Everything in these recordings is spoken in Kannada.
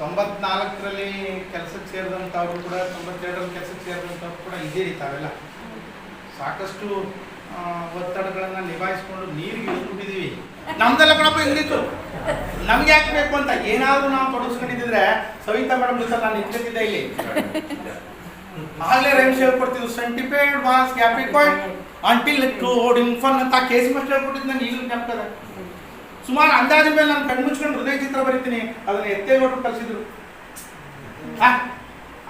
ತೊಂಬತ್ನಾಲ್ಕರಲ್ಲಿ ಕೆಲಸಕ್ಕೆ ಸೇರಿದಂಥವ್ರು ಕೂಡ, ತೊಂಬತ್ತೆರಡರಲ್ಲಿ ಕೆಲಸಕ್ಕೆ ಸೇರಿದಂಥವ್ರು ಕೂಡ ಇದೇ ತಾವೆಲ್ಲ ಸಾಕಷ್ಟು ಒತ್ತಡಗಳನ್ನು ನಿಭಾಯಿಸ್ಕೊಂಡು ನೀರಿಗೆ ಇಳಿದ್ಬಿಟ್ಟಿದೀವಿ ನಮ್ದೆಲ್ಲ ಕಣಪ್ಪ ಹಿಂದಿತ್ತು ನಮ್ಗೆ ಯಾಕೆ ಬೇಕು ಅಂತ ಏನಾದರೂ ನಾವು ತೊಡಗಿಸ್ಕೊಂಡಿದ್ರೆ ಸವಿತಾ ಮೇಡಮ್ ಜೊತೆ ನಾನು ನಿಂತಿದ್ದೆ ಇಲ್ಲಿ. ಆಗಲೇ ರೈಮ್ಸ್ ಸೆಂಟಿಫೈಡ್ ಸೆಂಟಿಪೇಡ್ ವಾಸ್ ಪಾಯಿಂಟ್ ಅಂಟಿಲ್ ಓಡಿನ್ ಇನ್ಫನ್ ಅಂತ ಕೇಸ್ ಮಾಸ್ಟರ್ ಹೇಳ್ಕೊಟ್ಟಿದ್ದು. ನಾನು ಈಗಲೂ ಸುಮಾರು ಅಂದಾಜ ಮೇಲೆ ನಾನು ಕಣ್ಮುಚ್ಕೊಂಡು ಹೃದಯ ಚಿತ್ರ ಬರೀತೀನಿ. ಅದನ್ನ ಎತ್ತೇಗೌಡರು ಕಲಿಸಿದ್ರು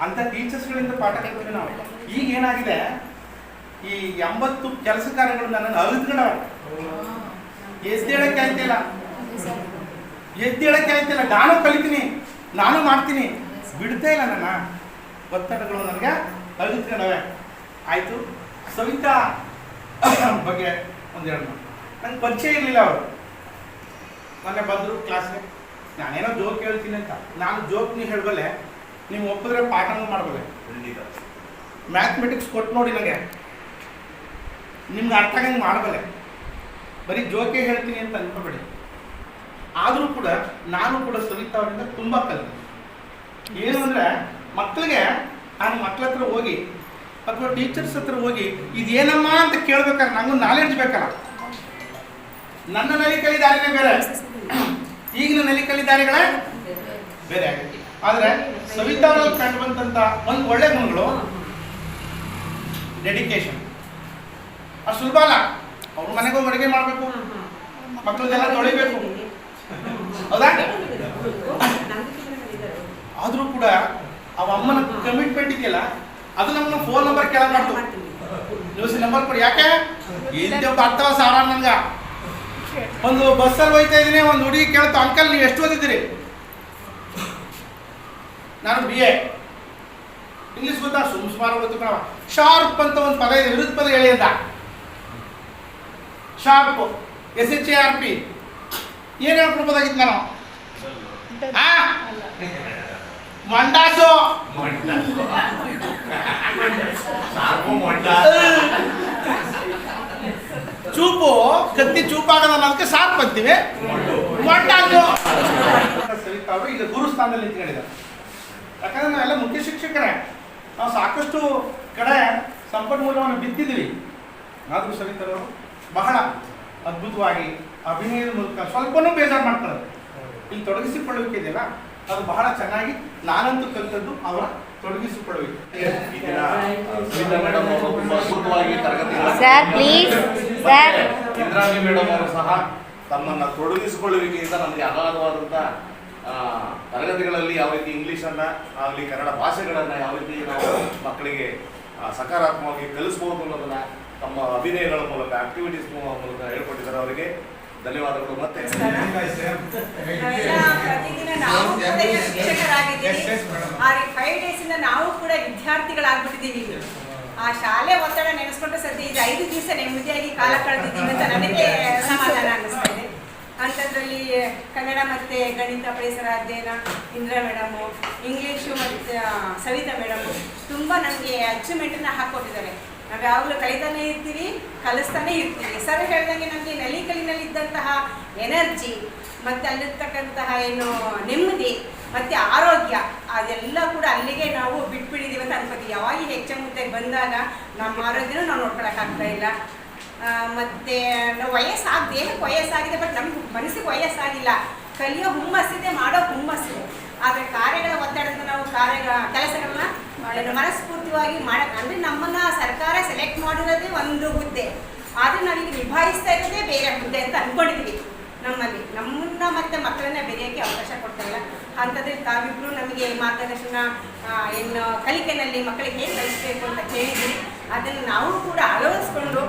ಅಂತ ಟೀಚರ್ಸ್ಗಳಿಂದ ಪಾಠ ಕಲ್ತೀವಿ ನಾವು. ಈಗ ಏನಾಗಿದೆ? ಈ ಎಂಬತ್ತು ಕೆಲಸ ಕಾರ್ಯಗಳು ನನ್ನನ್ನು ಅಳಿದ್ಗಳ ಎದ್ದೇಳಕ್ಕೆ ಆಯ್ತಿಲ್ಲ. ಎದ್ದೇಳಕ್ಕೆ ಆಯ್ತಿಲ್ಲ. ನಾನು ಕಲಿತೀನಿ. ನಾನು ಮಾಡ್ತೀನಿ. ಬಿಡ್ತಾ ಇಲ್ಲ ನನ್ನ. ಒತ್ತಡಗಳು ನನಗೆ ಅಳಿದ್ಕೊಂಡವೆ ಆಯ್ತು. ಸವಿತಾ, ಬಗ್ಗೆ ಒಂದೆರಡು ನಂಗೆ ಪರಿಚಯ ಇರಲಿಲ್ಲ ಅವರು. ಮೊನ್ನೆ ಬಂದರು ಕ್ಲಾಸ್ಗೆ ನಾನೇನೋ ಜೋಕ್ ಹೇಳ್ತೀನಿ ಅಂತ. ನಾನು ಜೋಕ್ ನೀವು ಹೇಳಬಲ್ಲೆ ನೀವು ಒಪ್ಪಿದ್ರೆ ಪಾಠನೂ ಮಾಡಬಲ್ಲೆ. ಮ್ಯಾಥಮೆಟಿಕ್ಸ್ ಕೊಟ್ಟು ನೋಡಿ ನನಗೆ ನಿಮ್ಗೆ ಅರ್ಥ ಆಗಂಗೆ ಮಾಡಬಲ್ಲೆ. ಬರೀ ಜೋಕೆ ಹೇಳ್ತೀನಿ ಅಂತ ಅನ್ಕೋಬೇಡಿ. ಆದರೂ ಕೂಡ ನಾನು ಕೂಡ ಸವಿತಾ ಅವರಿಂದ ತುಂಬ ಕಲಿತೆ. ಏನು ಅಂದರೆ ಮಕ್ಕಳಿಗೆ ನಾನು ಮಕ್ಕಳ ಹತ್ರ ಹೋಗಿ ಅಥವಾ ಟೀಚರ್ಸ್ ಹತ್ರ ಹೋಗಿ ಇದೇನಮ್ಮ ಅಂತ ಕೇಳ್ಬೇಕಾದ್ರೆ ನನಗೂ ನಾಲೆಡ್ಜ್ ಬೇಕಲ್ಲ. ನನ್ನ ನಲಿಕಲಿ ದಾರಿನೇ ಬೇರೆ. ಈಗಿನ ನಲಿಕಲಿ ದಾರಿಗಳೇ ಬೇರೆ ಆಗುತ್ತೆ ಸವಿತಾ ಸವಿತಾರಲ್ಲಿ ಕಂಡು ಬಂದಂತ ಒಂದು ಒಳ್ಳೆ ಗುಣಗಳು ಡೆಡಿಕೇಶನ್ ಅದು ಸುಲಭ ಅಲ್ಲ ಅವ್ರ ಮನೆಗೆ ಅಡುಗೆ ಮಾಡಬೇಕು ಮಕ್ಕಳನ್ನೆಲ್ಲ ತೊಳಿಬೇಕು. ಹೌದಾ? ಆದರೂ ಕೂಡ ಅವ ಅಮ್ಮನ ಕಮಿಟ್ಮೆಂಟ್ ಇದೆಯಲ್ಲ ಅದು ನಮ್ಮ ಫೋನ್ ನಂಬರ್ ಕೆಳಗೆ ಮಾಡ್ತು. ನಂಬರ್ ಕೊಡಿ. ಯಾಕೆ? ಒಬ್ಬ ಅರ್ಥವ ಸಾವಿರ ನಂಗ ಒಂದು ಬಸ್ಸಲ್ಲಿ ಹೋಯ್ತಾ ಇದ್ದೀನಿ, ಒಂದು ಹುಡುಗಿ ಕೇಳ್ತು ಅಂಕಲ್ ನೀವು ಎಷ್ಟು ಓದಿದ್ದೀರಿ? ನಾನು ಬಿ ಎ ಇಂಗ್ಲಿಷ್ ಗೊತ್ತಾ? ಸುಮ್ ಸುಮಾರು ಗೊತ್ತು ಶಾರ್ಪ್ ಅಂತ ಒಂದು ಪದ ಇದೆ, ವಿರುದ್ಧ ಪದ ಹೇಳಿ ಅಂತ. Sharp S H A R P ಏನು ಹೇಳ್ಕೊಡ್ಬೋದಾಗಿತ್ತು ನಾನು ಮಂಡಾಸು. ಮಂಡಾಸು. ಚೂಪು ಕತ್ತಿ ಚೂಪಾಗದ ಅನ್ನೋದಕ್ಕೆ ಸಾಕು ಬರ್ತೀವಿ ಸವಿತಾ ಅವರು ಈಗ ಗುರು ಸ್ಥಾನದಲ್ಲಿ ನಿಂತ್ಕೊಂಡಿದ್ದಾರೆ. ಯಾಕಂದ್ರೆ ನಾವೆಲ್ಲ ಮುಖ್ಯ ಶಿಕ್ಷಕರೇ. ನಾವು ಸಾಕಷ್ಟು ಕಡೆ ಸಂಪನ್ಮೂಲವನ್ನು ಬಿತ್ತಿದ್ದೀವಿ. ಆದರೂ ಸವಿತರವರು ಬಹಳ ಅದ್ಭುತವಾಗಿ ಅಭಿನಯದ ಮೂಲಕ ಸ್ವಲ್ಪನೂ ಬೇಜಾರು ಮಾಡ್ತಾರೆ. ಇಲ್ಲಿ ತೊಡಗಿಸಿಕೊಳ್ಳುವಿಕೆ ಇದೆಯಲ್ಲ ಅದು ಬಹಳ ಚೆನ್ನಾಗಿ ನಾನಂತೂ ಕಲಿತದ್ದು ಅವರ ತೊಡಗಿಸಿಕೊಳ್ಳುವಿಕೆ sir please sir. Indrani madam ಅವರು ಸಹ ತಮ್ಮನ್ನ ತೊಡಗಿಸಿಕೊಳ್ಳುವಿಕೆಯಿಂದ ನಮಗೆ ಅಗಾಧವಾದಂತಹ ತರಗತಿಗಳಲ್ಲಿ ಯಾವ ರೀತಿ ಇಂಗ್ಲೀಷನ್ನು ಆಗಲಿ ಕನ್ನಡ ಭಾಷೆಗಳನ್ನ ಯಾವ ರೀತಿ ನಾವು ಮಕ್ಕಳಿಗೆ ಸಕಾರಾತ್ಮಕವಾಗಿ ಕಲಿಸ್ಬೋದು ಅನ್ನೋದನ್ನ ತಮ್ಮ ಅಭಿನಯಗಳ ಮೂಲಕ ಆಕ್ಟಿವಿಟೀಸ್ ಮೂಲಕ ಹೇಳ್ಕೊಟ್ಟಿದ್ದಾರೆ ಅವರಿಗೆ. ಧನ್ಯವಾದಗಳು ಮತ್ತೆ. ನಾವು ಕೂಡ ಈಗ ಶಿಕ್ಷಕರಾಗಿದ್ದೀವಿ ಆ ಫೈವ್ ಡೇಸ್ ಇಂದ ನಾವು ಕೂಡ ವಿದ್ಯಾರ್ಥಿಗಳಾಗ್ಬಿಟ್ಟಿದ್ದೀವಿ. ಆ ಶಾಲೆ ಒತ್ತಡ ನೆನೆಸ್ಕೊಂಡ್ರೆ ಸದ್ಯ ಇದು ಐದು ದಿವಸ ನೆಮ್ಮದಿಯಾಗಿ ಕಾಲ ಕಳೆದಿದ್ದೀವಿ ಅಂತ ನನಗೆ ಸಮಾಧಾನ ಅನ್ನಿಸ್ತಾ ಇದೆ. ಅಂಥದ್ರಲ್ಲಿ ಕನ್ನಡ ಮತ್ತೆ ಗಣಿತ ಪರಿಸರ ಅಧ್ಯಯನ, ಇಂದ್ರ ಮೇಡಮು, ಇಂಗ್ಲೀಷು ಮತ್ತು ಸವಿತಾ ಮೇಡಮು ತುಂಬ ನಮಗೆ ಅಚೀವ್ಮೆಂಟನ್ನ ಹಾಕ್ಕೊಟ್ಟಿದ್ದಾರೆ ನಾವು ಯಾವಾಗಲೂ ಕಲಿತಾನೆ ಇರ್ತೀವಿ, ಕಲಿಸ್ತಾನೆ ಇರ್ತೀವಿ. ಸರ್ ಹೇಳ್ದಂಗೆ ನಮಗೆ ನಲಿಕಲಿನಲ್ಲಿದ್ದಂತಹ ಎನರ್ಜಿ ಮತ್ತು ಅಲ್ಲಿರ್ತಕ್ಕಂತಹ ಏನು ನೆಮ್ಮದಿ ಮತ್ತು ಆರೋಗ್ಯ, ಅದೆಲ್ಲ ಕೂಡ ಅಲ್ಲಿಗೆ ನಾವು ಬಿಟ್ಬಿಟ್ಟಿದ್ದೀವಿ ಅಂತ ಅನ್ಕೋತೀವಿ ಯಾವಾಗ ಹೆಚ್ಚು ಮುತ್ತೆ ಬಂದಾಗ ನಮ್ಮ ಆರೋಗ್ಯನೂ ನಾವು ನೋಡ್ಕೊಳಕ್ಕಾಗ್ತಾ ಇಲ್ಲ. ಮತ್ತೆ ನಾವು ವಯಸ್ಸಾಗ, ದೇಹಕ್ಕೆ ವಯಸ್ಸಾಗಿದೆ ಬಟ್ ನಮ್ಗೆ ಮನಸ್ಸಿಗೆ ವಯಸ್ಸಾಗಿಲ್ಲ. ಕಲಿಯೋ ಹುಮ್ಮಸ್ಸಿದೆ ಮಾಡೋ ಹುಮ್ಮಸ್ಸು ಆದರೆ ಕಾರ್ಯಗಳ ಒತ್ತಡದಿಂದ ನಾವು ಕಾರ್ಯ ಕೆಲಸಗಳನ್ನ ಮನಸ್ಫೂರ್ತಿವಾಗಿ ಮನಸ್ಫೂರ್ತಿಯಾಗಿ ಮಾಡಕ್ ಅಂದರೆ ನಮ್ಮನ್ನ ಸರ್ಕಾರ ಸೆಲೆಕ್ಟ್ ಮಾಡಿರೋದೇ ಒಂದು ಹುದ್ದೆ. ಆದರೆ ನಾವೀಗ ನಿಭಾಯಿಸ್ತಾ ಇರೋದೇ ಬೇರೆ ಹುದ್ದೆ ಅಂತ ಅನ್ಕೊಂಡಿದ್ದೀವಿ ನಮ್ಮಲ್ಲಿ. ನಮ್ಮನ್ನ ಮತ್ತೆ ಮಕ್ಕಳನ್ನ ಬೆರೆಯೋಕ್ಕೆ ಅವಕಾಶ ಕೊಡ್ತಾರಲ್ಲ ಅಂಥದ್ರಲ್ಲಿ ತಾವಿಬ್ರು ನಮಗೆ ಮಾರ್ಗದರ್ಶನ ಏನು ಕಲಿಕೆನಲ್ಲಿ ಮಕ್ಕಳಿಗೆ ಹೇಗೆ ಕಲಿಸ್ಬೇಕು ಅಂತ ಕೇಳಿದ್ದೀರಿ. ಅದನ್ನು ನಾವು ಕೂಡ ಅಳವಡಿಸ್ಕೊಂಡು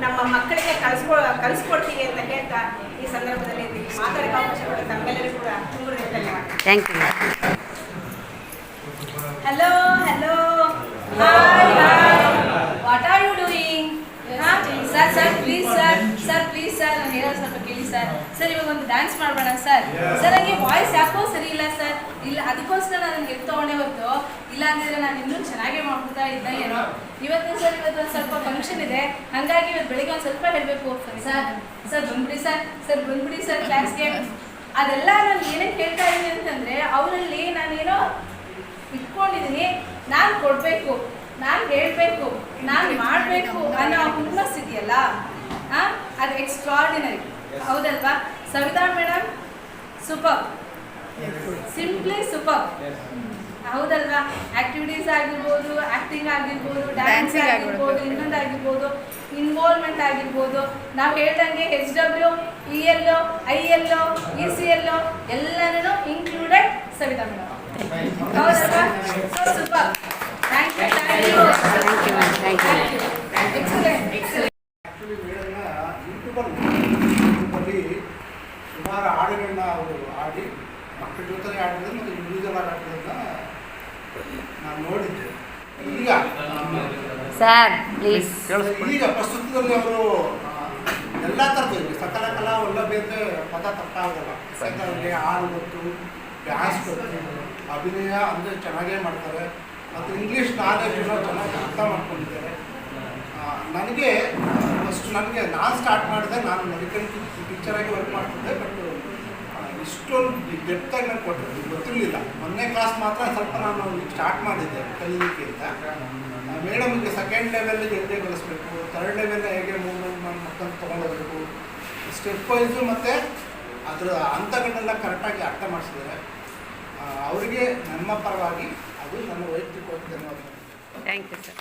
ನಮ್ಮ ಮಕ್ಕಳಿಗೆ ಕಲಿಸ್ಕೊ ಕಲಿಸ್ಕೊಡ್ತೀವಿ ಅಂತ ಹೇಳ್ತಾ ಈ ಸಂದರ್ಭದಲ್ಲಿ ಮಾತಾಡೋಕೆ ಅವಕಾಶ ಕೊಡ ತಮ್ಮೆಲ್ಲರಿಗೂ ಕೂಡ ತುಂಬ ಧನ್ಯವಾದ thank you hello hello hi hi what are you doing? Sir sir please please, sir Sir, sir sir. ಸ್ವಲ್ಪ ಸರ್. ಸರ್ ಇವಾಗ ಒಂದು ಡ್ಯಾನ್ಸ್ ಮಾಡಬೇಡ ಸರ್. ಸರ್ ನನಗೆ ವಾಯ್ಸ್ ಯಾಕೋ ಸರಿ ಇಲ್ಲ ಸರ್. ಇಲ್ಲ ಅದಕ್ಕೋಸ್ಕರ ನಾನು ಗೆದ್ದು ತಗೊಂಡೆ ಹೊತ್ತು ಇಲ್ಲ ಅಂದಿದ್ರೆ ನಾನು ಇನ್ನೂ ಚೆನ್ನಾಗೇ ಮಾಡ್ಬಿಡ್ತಾ ಇದ್ದ ಏನೋ. ಇವತ್ತು ಸರ್ ಇವತ್ತು ಒಂದು ಸ್ವಲ್ಪ ಫಂಕ್ಷನ್ ಇದೆ. ಹಂಗಾಗಿ ಇವತ್ತು ಬೆಳಿಗ್ಗೆ ಒಂದು ಸ್ವಲ್ಪ ಹೇಳಬೇಕು. Sir sir. ಬಂದ್ಬಿಡಿ ಸರ್. ಸರ್ ಬಂದ್ಬಿಡಿ ಸರ್ ಕ್ಲಾಸ್ಗೆ ಅದೆಲ್ಲ ನಾನು ಏನೇನು ಕೇಳ್ತಾ ಇದ್ದೀನಿ ಅಂತ ಅಂತಂದ್ರೆ ಅವರಲ್ಲಿ ನಾನೇನೋ ಇಟ್ಕೊಂಡಿದ್ದೀನಿ. ನಾನು ಕೊಡಬೇಕು. ನಾನು ಹೇಳಬೇಕು. ನಾನು ಮಾಡಬೇಕು ಅನ್ನೋ ಹುಮ್ಮಸ್ ಇದೆಯಲ್ಲ ಆ, ಅದು ಎಕ್ಸ್ಟ್ರಾರ್ಡಿನರಿ ಹೌದಲ್ವಾ? Savita madam super simply super ಹೌದಲ್ವಾ? ಆಕ್ಟಿವಿಟೀಸ್ ಆಗಿರ್ಬೋದು ಆಕ್ಟಿಂಗ್ ಆಗಿರ್ಬೋದು ಡ್ಯಾನ್ಸ್ ಆಗಿರ್ಬೋದು. ಇನ್ನೊಂದು ಆಗಿರ್ಬೋದು ಇನ್ವಾಲ್ವ್ಮೆಂಟ್ ಆಗಿರ್ಬೋದು. ನಾವು ಹೇಳ್ದಂಗೆ H W E L I L E C L ಎಲ್ಲನೂ ಇನ್ಕ್ಲೂಡೆಡ್ ಸವಿತಾ ಮೇಡಮ್ ಹೌದಲ್ವಾ? Super thank you thank you ನಾನು ನೋಡಿದ್ದೆ. ಈಗ? ಸರ್ ಪ್ಲೀಸ್ ಈಗ ಪ್ರಸ್ತುತದಲ್ಲಿ ಅವರು ಎಲ್ಲ ಥರದ್ದು ಸಕಲ ಕಲಾ ಒಳ್ಳೆ ಬೇರೆ ಪದ ತಪ್ಪಾಗಲ್ಲ ಯಾಕಂದ್ರೆ ಹಾಡು ಗೊತ್ತು ಡ್ಯಾನ್ಸ್ ಗೊತ್ತು ಅಭಿನಯ ಅಂದರೆ ಚೆನ್ನಾಗೇ ಮಾಡ್ತಾರೆ. ಮತ್ತು ಇಂಗ್ಲೀಷ್ ನಾಲೆಜ್ ಚೆನ್ನಾಗಿ ಅರ್ಥ ಮಾಡ್ಕೊಂಡಿದ್ದಾರೆ. ನನಗೆ ಫಸ್ಟ್ ನನಗೆ ನಾನು ಸ್ಟಾರ್ಟ್ ಮಾಡಿದೆ ನಾನು ಮೆಡಿಕಲ್ ಟೀಚರಾಗಿ ವರ್ಕ್ ಮಾಡ್ತಿದ್ದೆ ಬಟ್ ಇಷ್ಟೊಂದು ಡೆಪ್ತಾಗಿ ನಾನು ಕೊಟ್ಟಿದ್ದು ಗೊತ್ತಿರಲಿಲ್ಲ. ಮೊನ್ನೆ ಕ್ಲಾಸ್ ಮಾತ್ರ ಸ್ವಲ್ಪ ನಾನು ಸ್ಟಾರ್ಟ್ ಮಾಡಿದ್ದೆ ಕಲೀಲಿಕ್ಕೆ ಅಂತ. ಮೇಡಮ್ಗೆ ಸೆಕೆಂಡ್ ಲೆವೆಲ್ಗೆ ಹೇಗೆ ಕಲಿಸ್ಬೇಕು ಥರ್ಡ್ ಲೆವೆಲ್ ಹೇಗೆ ಮೂವ್ಮೆಂಟ್ ಮಾಡಿ ಮತ್ತೊಂದು ತೊಗೊಂಡೋಗ್ಬೇಕು ಸ್ಟೆಪ್ ವೈಸು ಮತ್ತು ಅದರ ಹಂತಗಳನ್ನೆಲ್ಲ ಕರೆಕ್ಟಾಗಿ ಅರ್ಥ ಮಾಡಿಸಿದರೆ ಅವರಿಗೆ ನಮ್ಮ ಪರವಾಗಿ ಅದು ನನ್ನ ವೈಯಕ್ತಿಕವಾಗಿ ಧನ್ಯವಾದಗಳು ಥ್ಯಾಂಕ್ ಯು ಸರ್.